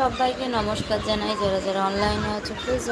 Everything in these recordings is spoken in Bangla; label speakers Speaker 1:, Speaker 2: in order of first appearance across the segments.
Speaker 1: সবাইকে নমস্কার জানাই যারা যারা অনলাইনে আছে প্লিজ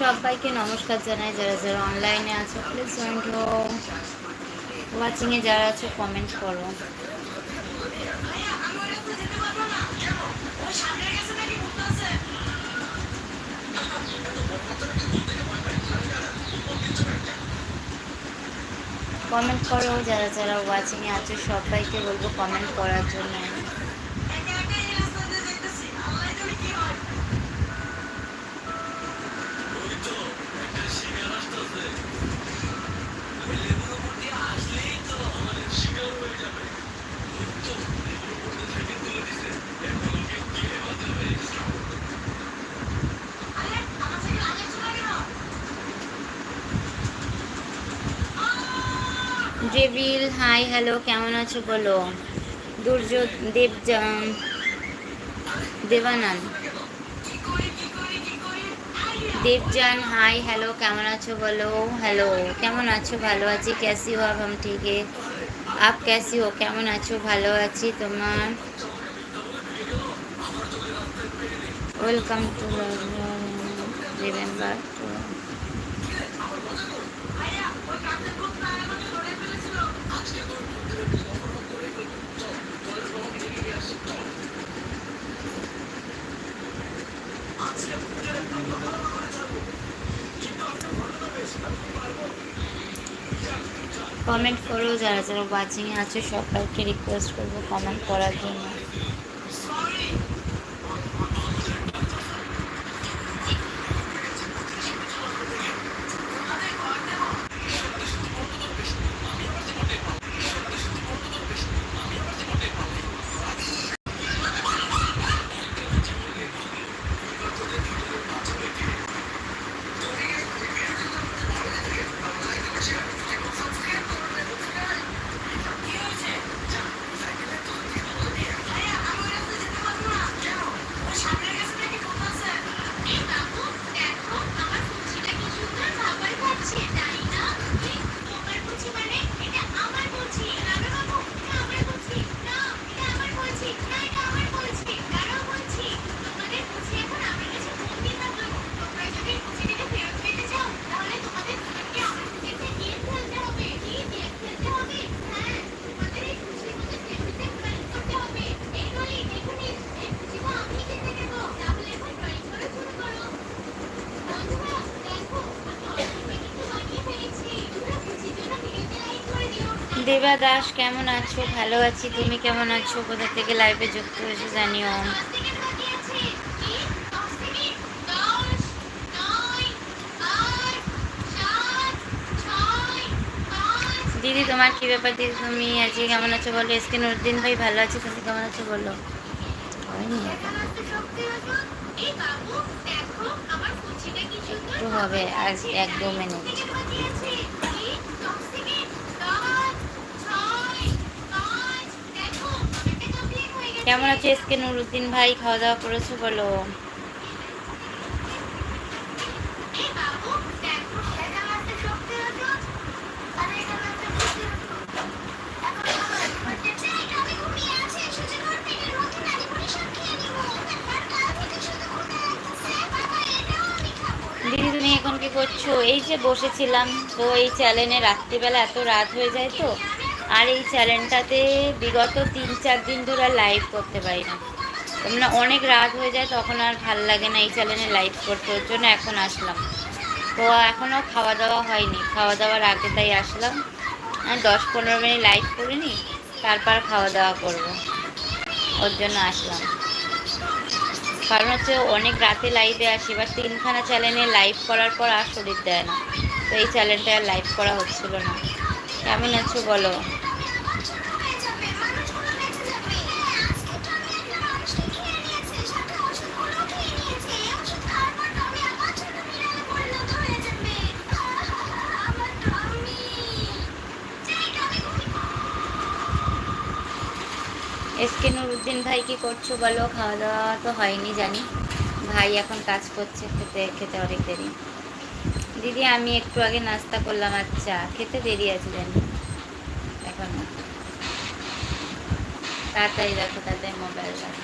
Speaker 1: সবাইকে নমস্কার জানাই, যারা যারা অনলাইনে আছো প্লিজ জয়েন ওয়াচিংয়ে যারা আছো কমেন্ট করো। কমেন্ট করো, যারা যারা ওয়াচিংয়ে আছো, সবাইকে বলব কমেন্ট করার জন্য। ড্রেভিল হাই হ্যালো কেমন আছো বলো? দুর্য দেব দেবানন্দ। দেবজান হাই হ্যালো কেমন আছো বলো? হ্যালো কেমন আছো? ভালো আছি ক্যাসি হো আপ ঠিক আপ ক্যাসি হো কেমন আছো? ভালো আছি, তোমার? ওয়েলকাম টু রিমেম্বার কমেন্ট করো যারা যারা ওয়াচিংয়ে আছে সবাইকে রিকোয়েস্ট করব কমেন্ট করার জন্য। দেবা দাস, কেমন আছো? ভালো আছি। তুমি কেমন আছো? কোথা থেকে লাইভে যুক্ত হয়েছো জানিও। দিদি, তোমার কি ব্যাপার? দিদি, তুমি আজকে কেমন আছো বলো? এসকে নুরুদ্দিন ভাই ভালো আছি? তুমি কেমন আছো বলো? একটু হবে, আজ এক দু মিনিট। কেমন আছো এসকে নুরুদ্দিন ভাই? খাওয়া দাওয়া করেছ বলো। দিদি, তুমি এখন কি করছ? এই যে বসেছিলাম, তো এই চ্যানেলে রাত্রিবেলা এত রাত হয়ে যায় তো আর এই চ্যানেলটাতে বিগত তিন চার দিন ধরে লাইভ করতে পারি না। মানে অনেক রাত হয়ে যায়, তখন আর ভালো লাগে না এই চ্যানেলে লাইভ করতে। ওর জন্য এখন আসলাম। তো এখনও খাওয়া দাওয়া হয়নি। খাওয়া দাওয়ার আগে তাই আসলাম। দশ পনেরো মিনিট লাইভ করিনি তারপর খাওয়া দাওয়া করব। ওর জন্য আসলাম। কারণ হচ্ছে অনেক রাতে লাইভে আসি, বা তিনখানা চ্যানেলে লাইভ করার পর আর শরীর দেয় না। তো এই চ্যানেলটা লাইভ করা হচ্ছিল না। কেমন আছো বলো? এসকে নুরুদ্দিন ভাই কি করছ বলো? খাওয়া দাওয়া তো হয়নি জানি। ভাই এখন কাজ করছে খেতে খেতে অনেক দেরি। দিদি আমি একটু আগে নাস্তা করলাম আচ্ছা খেতে দেরি আছে জানি। এখন তাড়াতাড়ি রাখো তাড়াতাড়ি মোবাইল রাখো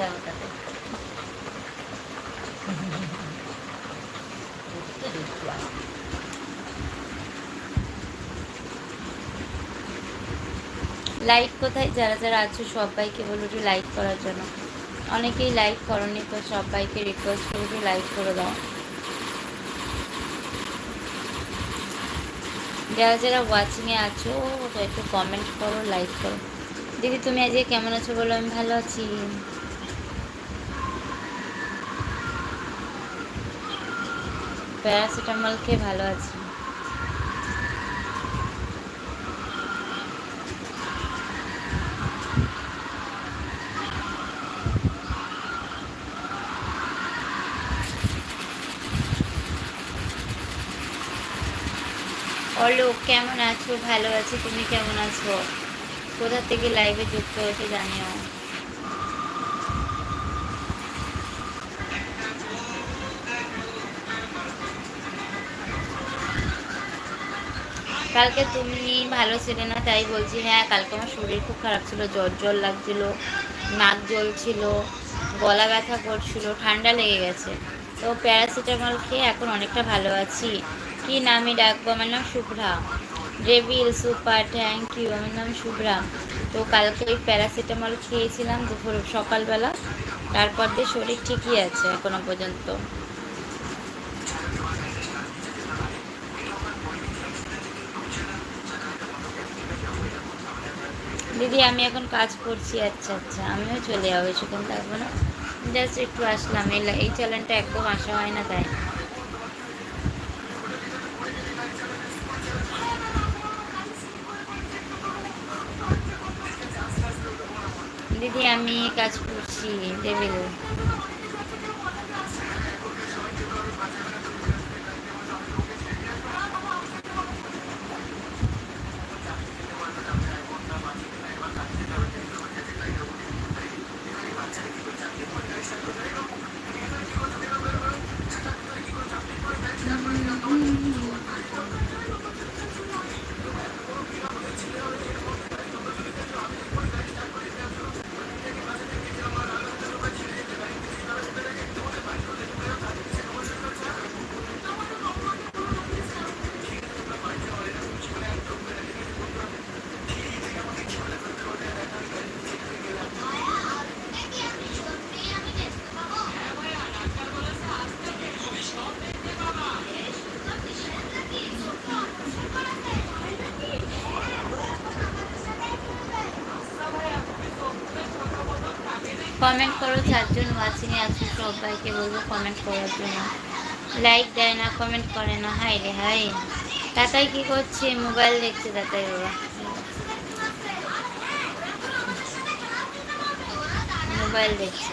Speaker 1: রাখো তাড়াতাড়ি লাইক কোথায়? যারা যারা আছো সবাইকে বলো একটু লাইক করার জন্য। অনেকেই লাইক করনি, তো সবাইকে রিকোয়েস্ট করে একটু লাইক করে দাও। যারা যারা ওয়াচিংয়ে আছো, তো একটু কমেন্ট করো লাইক করো। দিদি, তুমি আজকে কেমন আছো বলো? আমি ভালো আছি। প্যারাসিটামল খেয়ে ভালো আছি। অলোক কেমন আছো? ভালো আছি, তুমি কেমন আছো? কোথা থেকে লাইভে যুক্ত হয়েছে জানিও। কালকে তুমি ভালো ছিলে না, তাই বলছি হ্যাঁ কালকে আমার শরীর খুব খারাপ ছিল, জ্বর জ্বর লাগছিল, নাক জ্বলছিল, গলা ব্যথা করছিল, ঠান্ডা লেগে গেছে। তো প্যারাসিটামল খেয়ে এখন অনেকটা ভালো আছি। কি নামে ডাকবো? আমার নাম শুভ্রা। রেভিল সুপার থ্যাংক ইউ আমার নাম শুভ্রা। তো কালকে ওই প্যারাসিটামল খেয়েছিলাম দুপুর, সকালবেলা। তারপর দিয়ে শরীর ঠিকই আছে এখনও পর্যন্ত। দিদি, আমি এখন কাজ করছি। আচ্ছা আচ্ছা আমিও চলে যাব সেখান থাকব না। জাস্ট একটু আসলাম। এই চ্যানেলটা একদম আসা হয় না তাই। দিদি আমি কাজ করছি টেবিল কমেন্ট করো, চারজন ওয়াচিংয়ে আছে, সবাইকে বলব কমেন্ট করার জন্য। লাইক দেয় না কমেন্ট করে না হাই রে হাই তাতাই কি করছে? মোবাইল দেখছে তাতাই বাবা। মোবাইল দেখছে।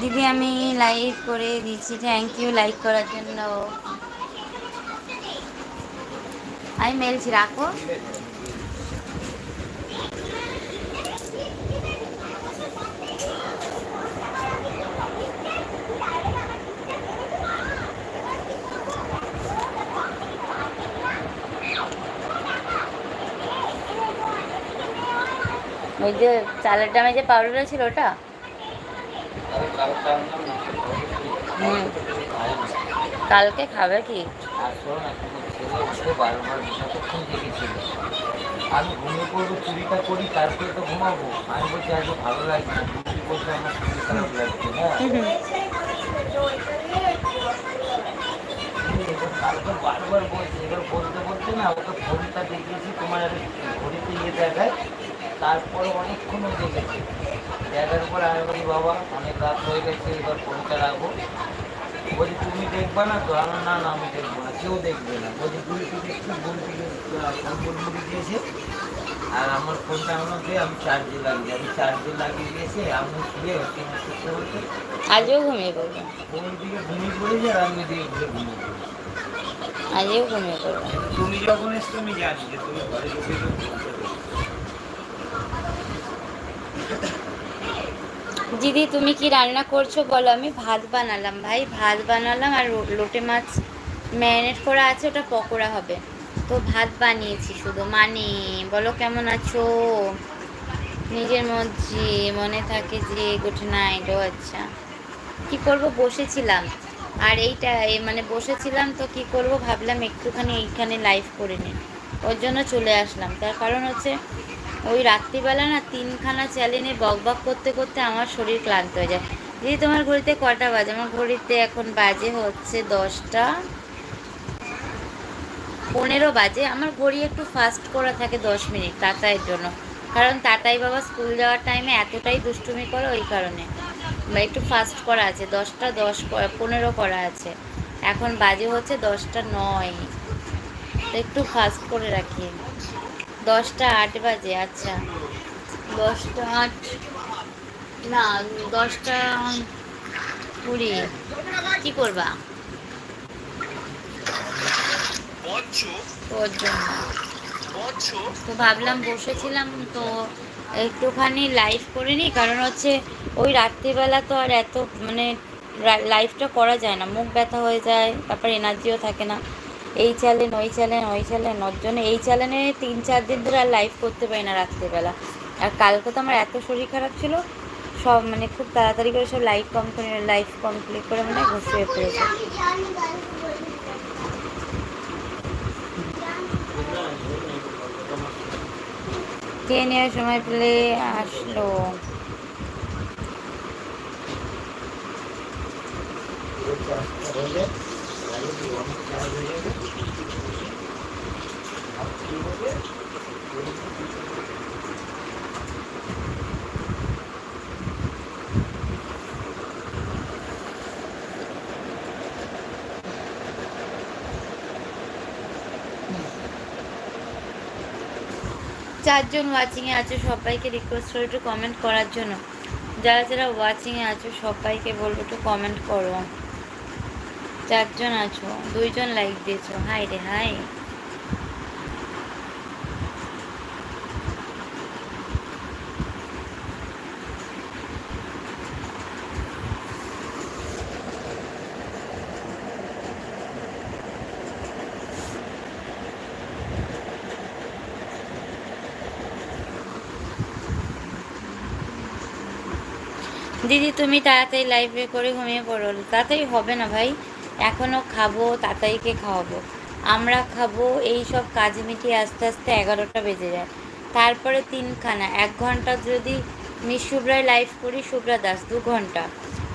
Speaker 1: দিদি আমি লাইক করে দিচ্ছি থ্যাংক ইউ লাইক করার জন্য। আমি মেলছি রাখো। ওই যে চালের ডামে যে পাউডারটা ছিল ওটা?
Speaker 2: কালকে
Speaker 1: খাবে কি?
Speaker 2: আমি করি তো ঘুমাবো। আমি বলছি ভালো লাগছে বলছে বলতে বলতে না, ওকে ফোনটা তোমার ঘড়িতে ইয়ে দেখায়। তারপরে অনেকক্ষণ ও দেখেছে। দেখার পর আমি বলি বাবা অনেক রাত হয়ে গেছে এবার ফোনটা রাখব বলছি তুমি দেখবা না তো? আমার না না আমি দেখব না কেউ দেখবে না। তো দেখছি বোন থেকে ফোন মুড়ি দিয়েছে? আর আমার ফোনটা আমাকে আমি চার্জে লাগিয়ে আমি চার্জে লাগিয়ে দিয়েছি আমি শুয়ে হচ্ছে
Speaker 1: আজও ঘুমিয়ে পড়বে?
Speaker 2: ওই দিকে ঘুমিয়ে পড়েছি আর আমি দিকে ঘুরে ঘুমিয়ে পড়েছি।
Speaker 1: আজও ঘুমিয়ে পড়বে?
Speaker 2: তুমি যখন এসছো আমি জানি যে তুমি ঘরে ঢুকে তো ফোনটা দেখো।
Speaker 1: দিদি, তুমি কি রান্না করছ? বলো, আমি ভাত বানালাম ভাই, ভাত বানালাম আর লোটে মাছ ম্যারিনেট করা আছে, ওটা পকোড়া হবে। তো ভাত বানিয়েছি শুধু। মানে বলো কেমন আছো? নিজের মধ্যে মনে থাকে যে গুড নাইট ও আচ্ছা। কি করব? বসেছিলাম। আর এইটা মানে বসেছিলাম তো কি করব? ভাবলাম একটুখানি এইখানে লাইভ করে নিই ওর জন্য চলে আসলাম। তার কারণ হচ্ছে ওই রাত্রিবেলা না তিনখানা চ্যালেঞ্জে বক বক করতে করতে আমার শরীর ক্লান্ত হয়ে যায়। দিদি, তোমার ঘড়িতে কটা বাজে? আমার ঘড়িতে এখন বাজে হচ্ছে দশটা পনেরো বাজে। আমার ঘড়ি একটু ফাস্ট করা থাকে দশ মিনিট তাতাইয়ের জন্য। কারণ তাতাই বাবা স্কুল যাওয়ার টাইমে এতটাই দুষ্টুমি করে ওই কারণে। একটু ফাস্ট করা আছে, দশটা দশ পনেরো করা আছে। এখন বাজে হচ্ছে দশটা নয়। তো একটু ফাস্ট করে রাখি। দশটা আট বাজে আচ্ছা। দশটা আট না দশটা কুড়ি। কী করবা? তো ভাবলাম বসেছিলাম তো একটুখানি লাইভ করে নিই কারণ হচ্ছে ওই রাত্রিবেলা তো আর এত মানে লাইভটা করা যায় না। মুখ ব্যথা হয়ে যায় তারপর এনার্জিও থাকে না। এই চ্যালেঞ্জ ওই চ্যালেঞ্জ ওই চ্যালেঞ্জ ওর জন্য এই চ্যালেঞ্জে তিন চার দিন ধরে আর লাইভ করতে পারি না রাত্রিবেলা। আর কালকে তো আমার এত শরীর খারাপ ছিল, সব মানে খুব তাড়াতাড়ি করে সব লাইভ কম করে লাইভ কমপ্লিট করে মানে ঘুষিয়ে পড়েছে। খেয়ে নেওয়ার সময় পেলে আসলো।
Speaker 2: হয়ে
Speaker 1: চারজন ওয়াচিংয়ে আছো, সবাইকে রিকোয়েস্ট করো একটু কমেন্ট করার জন্য। যারা যারা ওয়াচিংয়ে আছো, সবাইকে বলব একটু কমেন্ট করো। চারজন আছো? দুইজন লাইক দিয়েছ। হাই রে হাই দিদি, তুমি তাড়াতাড়ি লাইভে করে ঘুমিয়ে পড়ো। তাড়াতাড়ি হবে না ভাই? এখনও খাব, তাতাইকে খাওয়াবো। আমরা খাব, এই সব কাজ মিটিয়ে আস্তে আস্তে এগারোটা বেজে যায়। তারপরে তিনখানা, এক ঘণ্টা যদি মিস শুভ্রায় লাইভ করি, শুভ্রা দাস, দু ঘণ্টা।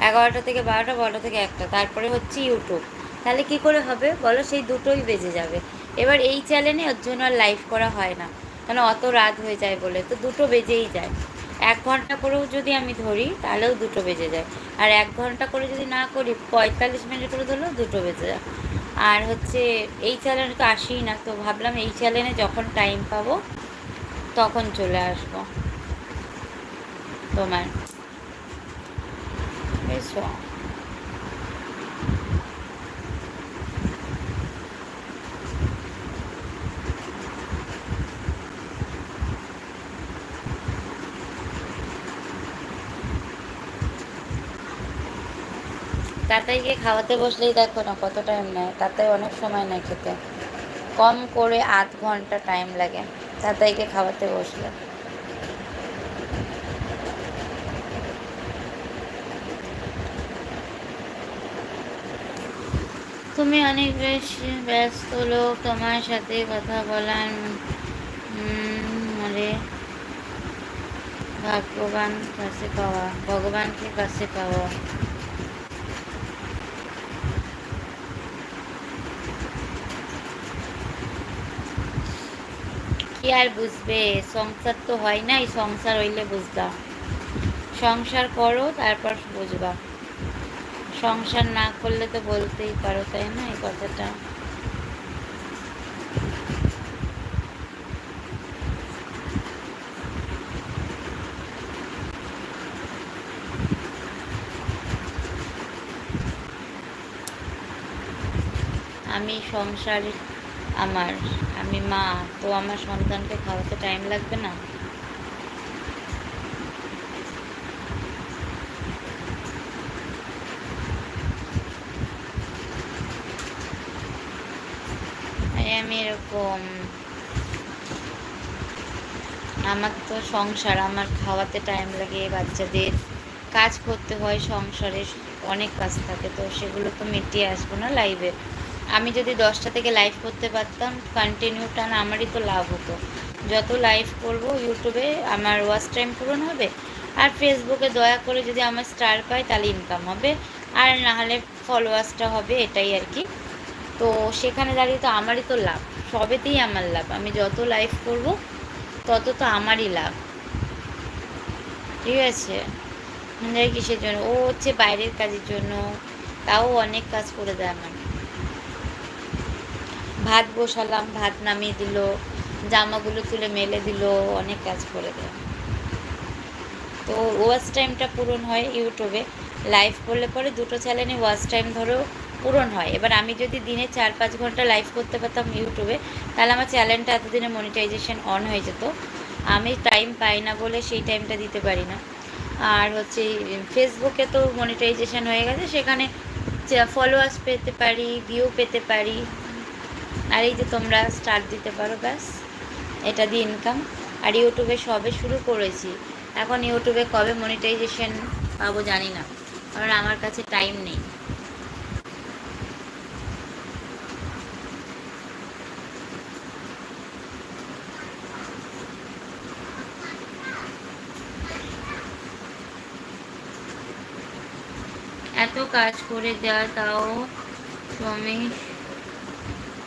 Speaker 1: এগারোটা থেকে বারোটা বারোটা থেকে একটা, তারপরে হচ্ছে ইউটিউব তাহলে কি করে হবে? বলো, সেই দুটোই বেজে যাবে। এবার এই চ্যানেলে ওর জন্য আর লাইভ করা হয় না। কেন, অত রাত হয়ে যায় বলে। তো দুটো বেজেই যায়। এক ঘণ্টা করেও যদি আমি ধরি, তাহলেও দুটো বেজে যায়। আর এক ঘণ্টা করে যদি না করি, পঁয়তাল্লিশ মিনিট করে ধরলেও দুটো বেজে যায়। আর হচ্ছে, এই চ্যানেলে তো আসিই না, তো ভাবলাম এই চ্যানেলে যখন টাইম পাবো, তখন চলে আসব। তোমার, বুঝছ? তাতাইকে খাওয়াতে বসলেই দেখো না কত টাইম নেয় তাতাই অনেক সময় নেয় খেতে। কম করে আধ ঘণ্টা টাইম লাগে তাতাইকে খাওয়াতে বসলে। তুমি অনেক বেশি ব্যস্ত লোক, তোমার সাথে কথা বলার মানে ভগবান কাছে পাওয়া, ভগবানকে কাছে পাওয়া। কি আর বুঝবে? সংসার তো হয় নাই সংসার হইলে বুঝবা। সংসার করো, তারপর বুঝবা। সংসার না করলে তো বলতেই পারো, তাই না এই কথাটা? আমি সংসার আমার, আমি মা, তো আমার সন্তানকে খাওয়াতে টাইম লাগবে না? আমি এরকম, আমার তো সংসার, আমার খাওয়াতে টাইম লাগে বাচ্চাদের। কাজ করতে হয় সংসারে, অনেক কাজ থাকে, তো সেগুলো তো মিটিয়ে আসব না লাইভে আমি যদি দশটা থেকে লাইভ করতে পারতাম কন্টিনিউ টান আমারই তো লাভ হতো। যত লাইভ করব ইউটিউবে আমার ওয়াচ টাইম পূরণ হবে, আর ফেসবুকে দয়া করে যদি আমার স্টার পাই, তাহলে ইনকাম হবে, আর না হলে ফলোয়ার্সটা হবে এটাই আর কি। তো সেখানে দাঁড়িয়ে তো আমারই তো লাভ, সবেতেই আমার লাভ। আমি যত লাইভ করব, তত তো আমারই লাভ। ঠিক আছে? কিসের জন্য? ও হচ্ছে বাইরের কাজের জন্য, তাও অনেক কাজ করে দেয় আমার ভাত বসালাম, ভাত নামিয়ে দিল, জামাগুলো তুলে মেলে দিল, অনেক কাজ করে দেয়। তো ওয়াচ টাইমটা পূরণ হয় ইউটিউবে। লাইভ করলে পরে দুটো চ্যানেলে ওয়াচ টাইম ধরো পূরণ হয়। এবার আমি যদি দিনে চার পাঁচ ঘণ্টা লাইভ করতে পারতাম ইউটিউবে, তাহলে আমার চ্যানেলটা এতদিনে মনিটাইজেশন অন হয়ে যেত। আমি টাইম পাই না বলে সেই টাইমটা দিতে পারি না। আর হচ্ছে ফেসবুকে তো মনিটাইজেশন হয়ে গেছে, সেখানে ফলোয়ার্স পেতে পারি ভিউ পেতে পারি। আর এই যে তোমরা স্টার্ট দিতে পারো, ব্যাস। এটা দিয়ে ইনকাম আর ইউটিউবে সবে শুরু করেছি। এখন ইউটিউবে কবে মনিটাইজেশন পাবো জানি না। কারণ আমার কাছে টাইম নেই। এত কাজ করে দেওয়া তাও তুমি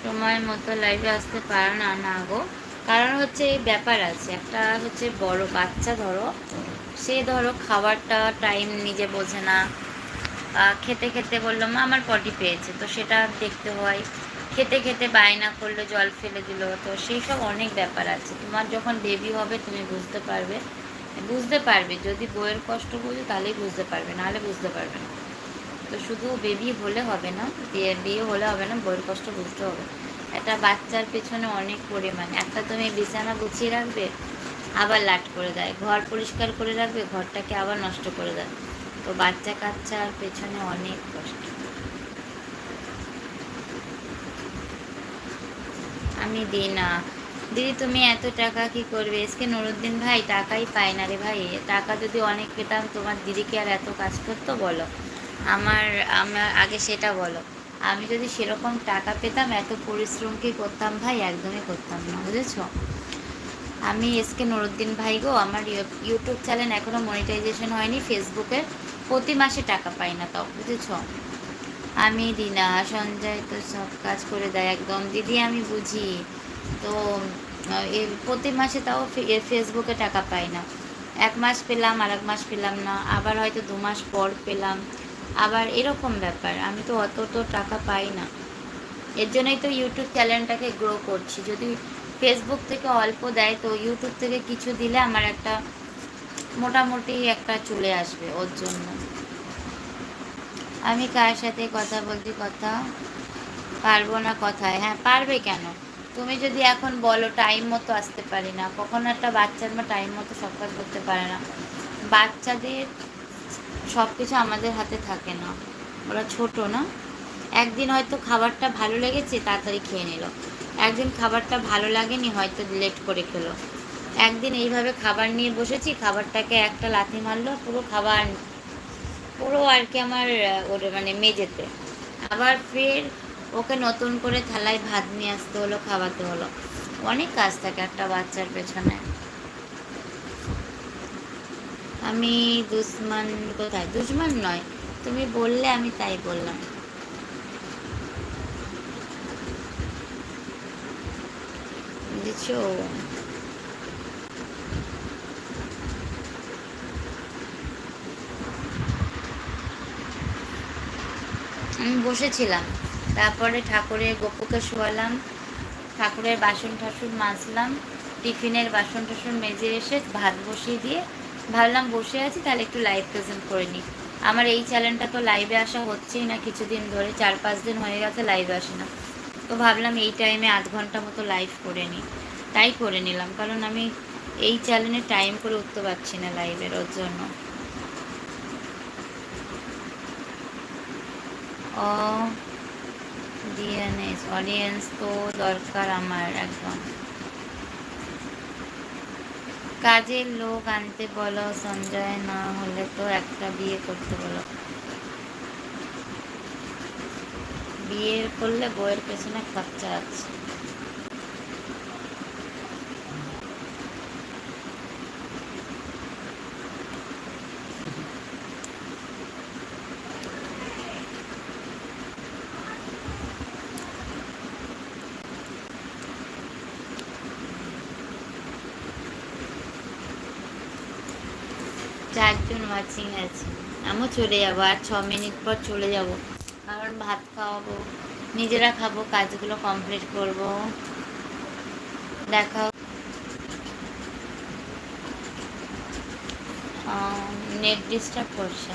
Speaker 1: সময় মতো লাইভে আসতে পারো না না গো। কারণ হচ্ছে এই ব্যাপার আছে, একটা হচ্ছে বড় বাচ্চা ধরো, সে ধরো খাবারটা টাইম নিজে বোঝে না। খেতে খেতে বলল, মা, আমার পটি পেয়েছে। তো সেটা দেখতে হয়। খেতে খেতে বায়না করল, জল ফেলে দিল। তো সেই সব অনেক ব্যাপার আছে। তোমার যখন বেবি হবে, তুমি বুঝতে পারবে। বুঝতে পারবে। যদি বইয়ের কষ্ট বুঝো, তাহলেই বুঝতে পারবে। নাহলে বুঝতে পারবে না। তো শুধু বেবি হলে হবে না, বিয়ে হলে হবে না বইয়ের কষ্ট বুঝতে হবে। একটা বাচ্চার পেছনে অনেক পরিমাণ। একটা তুমি বিছানা গুছিয়ে রাখবে, আবার লাট করে দেয়। ঘর পরিষ্কার করে রাখবে, ঘরটাকে আবার নষ্ট করে দেয়। তো বাচ্চা কাচ্চার পেছনে অনেক কষ্ট। আমি দিই না দিদি, তুমি এত টাকা কি করবে? এসকে নুরুদ্দিন ভাই টাকাই পায় না রে ভাই। টাকা যদি অনেক পেতাম, তোমার দিদিকে আর এত কাজ করতো, বলো। আমার আমার, আগে সেটা বলো। আমি যদি সেরকম টাকা পেতাম, এত পরিশ্রম কি করতাম ভাই? একদমই করতাম না, বুঝেছ? আমি এসকে নুরুদ্দিন ভাই গো, আমার ইউ- ইউটিউব চ্যানেল এখনও মনিটাইজেশন হয়নি ফেসবুকে প্রতি মাসে টাকা পাই না তাও, বুঝেছ? আমি দিনা, সঞ্জয় তো সব কাজ করে দেয় একদম। দিদি আমি বুঝি, তো প্রতি মাসে তাও ফেসবুকে টাকা পাই না। এক মাস পেলাম আর এক মাস পেলাম না, আবার হয়তো দু মাস পর পেলাম। আবার এরকম ব্যাপার, আমি তো অত তো টাকা পাই না। এর জন্যই তো ইউটিউব চ্যানেলটাকে গ্রো করছি। যদি ফেসবুক থেকে অল্প দেয়, তো ইউটিউব থেকে কিছু দিলে আমার একটা মোটামুটি একটা চলে আসবে ওর জন্য। আমি কার সাথে কথা বলতে কথা? পারব না কথায়। হ্যাঁ পারবে কেন? তুমি যদি এখন বলো টাইম মতো আসতে পারি না। কখনো একটা বাচ্চার মা টাইম মতো সব কাজ করতে পারে না। বাচ্চাদের সব কিছু আমাদের হাতে থাকে না। ওরা ছোট না। একদিন হয়তো খাবারটা ভালো লেগেছে, তাড়াতাড়ি খেয়ে নিল। একদিন খাবারটা ভালো লাগেনি, হয়তো লেট করে খেলো। একদিন এইভাবে খাবার নিয়ে বসেছি, খাবারটাকে একটা লাথি মারলো, পুরো খাবার, পুরো আর কি আমার ওর মানে মেঝেতে। আবার ফের ওকে নতুন করে থালায় ভাত নিয়ে আসতে হলো, খাওয়াতে হলো। অনেক কাজ থাকে একটা বাচ্চার পেছনে। আমি দুশ্মন কোথায়? দুশ্মন নয়। তুমি বললে আমি তাই বললাম। আমি বসেছিলাম। তারপরে ঠাকুরের গোপুকে শোয়ালাম। ঠাকুরের বাসন টাসন মাজলাম। টিফিনের বাসন টাসন মেজে এসে ভাত বসিয়ে দিয়ে ভাবলাম বসে আছি, তাহলে একটু লাইভ প্রেজেন্ট করে নিই। আমার এই চ্যানেলটা তো লাইভে আসা হচ্ছেই না, কিছুদিন ধরে, চার পাঁচ দিন হয়ে গেছে লাইভে আসে না। তো ভাবলাম এই টাইমে আধ ঘণ্টা মতো লাইভ করে নিই। তাই করে নিলাম, কারণ আমি এই চ্যানেলে টাইম করে উঠতে পারছি না লাইভের ওর জন্য। ও অডিয়েন্স তো দরকার আমার একদম। কাজের লোক আনতে বলো, সঞ্জয় না হলে তো একটা বিয়ে করতে বলো। বিয়ে করলে বইয়ের পেছনে খরচা আছে চারজন ওয়াচিং আছে আমিও চলে যাব আর ছ মিনিট পর চলে যাব। কারণ ভাত খাওয়াবো নিজেরা খাব কাজগুলো কমপ্লিট করব। দেখা নেট ডিস্টার্ব করছে।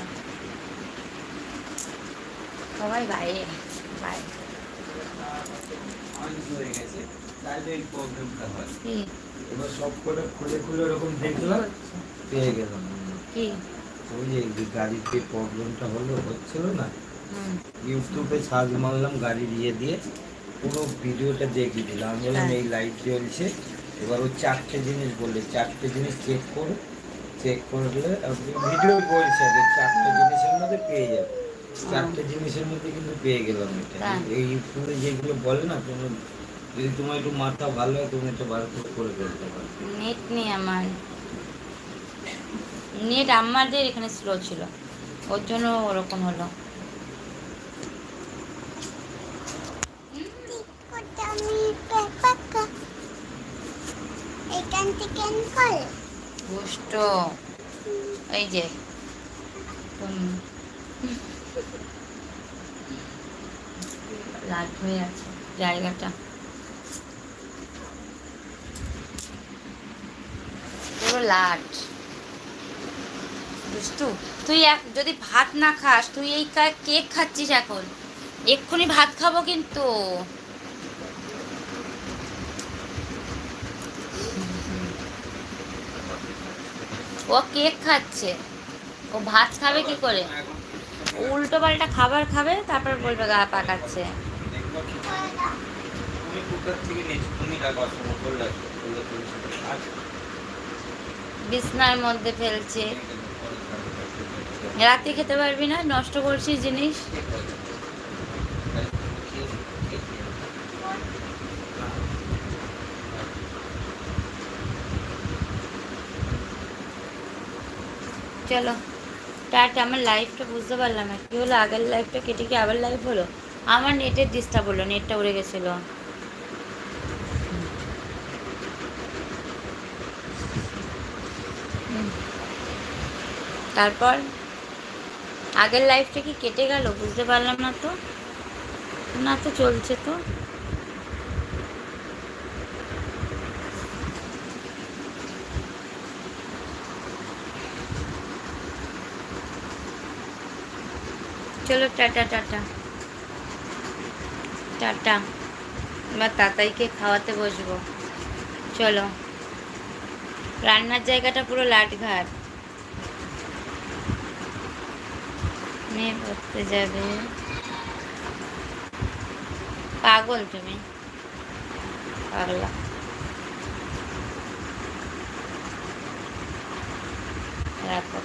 Speaker 1: সবাই বাইরে বাইরে।
Speaker 2: অনেক গেছে তাহলে এই প্রবলেমটা
Speaker 1: কি?
Speaker 2: এবার সব করে খুলে খুলে ওরকম দেখলাম পেয়ে গেলাম।
Speaker 1: কি?
Speaker 2: ওই যে যে গাড়ির যে প্রবলেমটা হলো হচ্ছিল না? ইউটিউবে সার্চ মারলাম গাড়ির ইয়ে দিয়ে পুরো ভিডিওটা দেখিয়ে দিলাম। আমি বললাম
Speaker 1: হ্যাঁ।
Speaker 2: এই লাইট জ্বলছে। এবার ও চারটে জিনিস বললে চারটে জিনিস চেক করো। চেক করলে ভিডিও বলছে যে চারটে জিনিসের মধ্যে পেয়ে যাবে। চারটে জিনিসের মধ্যে কিন্তু পেয়ে গেলাম এটা। এই ইউটিউবে যেগুলো বলে না তুমি যদি তোমার একটু মাথা ভালো হয় তুমি এটা ভালো করে করে ফেলতে পারো।
Speaker 1: নেট নেই আমার। নেট আমাদের এখানে স্লো ছিল। ওর জন্য ওরকম হলো। এই যে। লাট হয়ে আছে জায়গাটা। পুরো লাট দুষ্টু। তুই যদি ভাত না খাস, তুই এই কেক খাচ্ছিস এখন। এক্ষুনি ভাত খাব কিন্তু। ও কেক খাচ্ছে। ও ভাত খাবে কি করে? উল্টো পাল্টা খাবার খাবে, তারপর বলবে গা পাকাচ্ছে। বিছনার মধ্যে ফেলছে। রাতে খেতে পারবি না, নষ্ট করছিস জিনিস। চলো, টাটা, আমার লাইফটা বুঝতে পারলাম না। কী হলো, আগের লাইফটা কেটে কি আবার লাইফ হলো? আমার নেটের ডিস্টার্ব হলো নেটটা উড়ে গেছিল। তারপর আগের লাইফটা কি কেটে গেল? বুঝতে পারলাম না তো। না তো চলছে তো। চলো, টাটা টাটা। টাটা। এবার তাতাইকে খাওয়াতে বসবো। চলো। রান্নার জায়গাটা পুরো লাটঘাট। মেয়ে পড়তে যাবে। পাগল তুমি। পাগলা। রাখো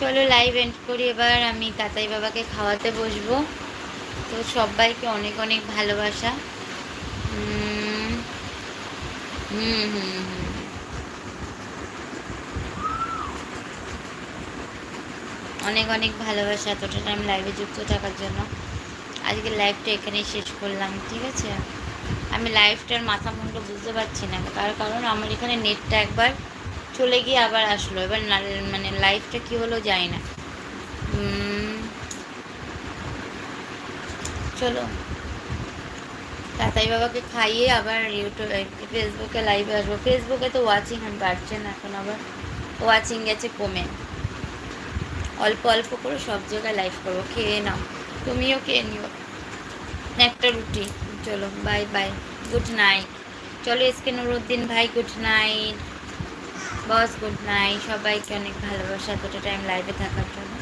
Speaker 1: চলো লাইভ এন্ড করি এবার, আমি তাতাই বাবাকে খাওয়াতে বসবো। তো সবাইকে অনেক অনেক ভালোবাসা। হুম হুম হুম। অনেক অনেক ভালোবাসা এতটা টাইম লাইভে যুক্ত থাকার জন্য। আজকে লাইভটা এখানেই শেষ করলাম, ঠিক আছে? আমি লাইভটার মাথা মুন্ড বুঝতে পারছি না। তার কারণ আমার এখানে নেটটা একবার চলে গিয়ে আবার আসলো। এবার মানে লাইভটা কি হলো জানি না। চলো। তাতাই বাবাকে খাইয়ে আবার ইউটিউব ফেসবুকে লাইভে আসব। ফেসবুকে তো ওয়াচিং পারছে না, এখন আবার ওয়াচিং গেছে কমে। অল্প অল্প করে সব জায়গায় লাইভ করব। খেয়ে নাও। তুমিও খেয়ে নিও। একটা রুটি। চলো বাই বাই গুড নাইট চলো এসকে নুরুদ্দিন ভাই good night boss good night সবাইকে অনেক ভালোবাসা। এতটা টাইম লাইভে থাকার জন্য।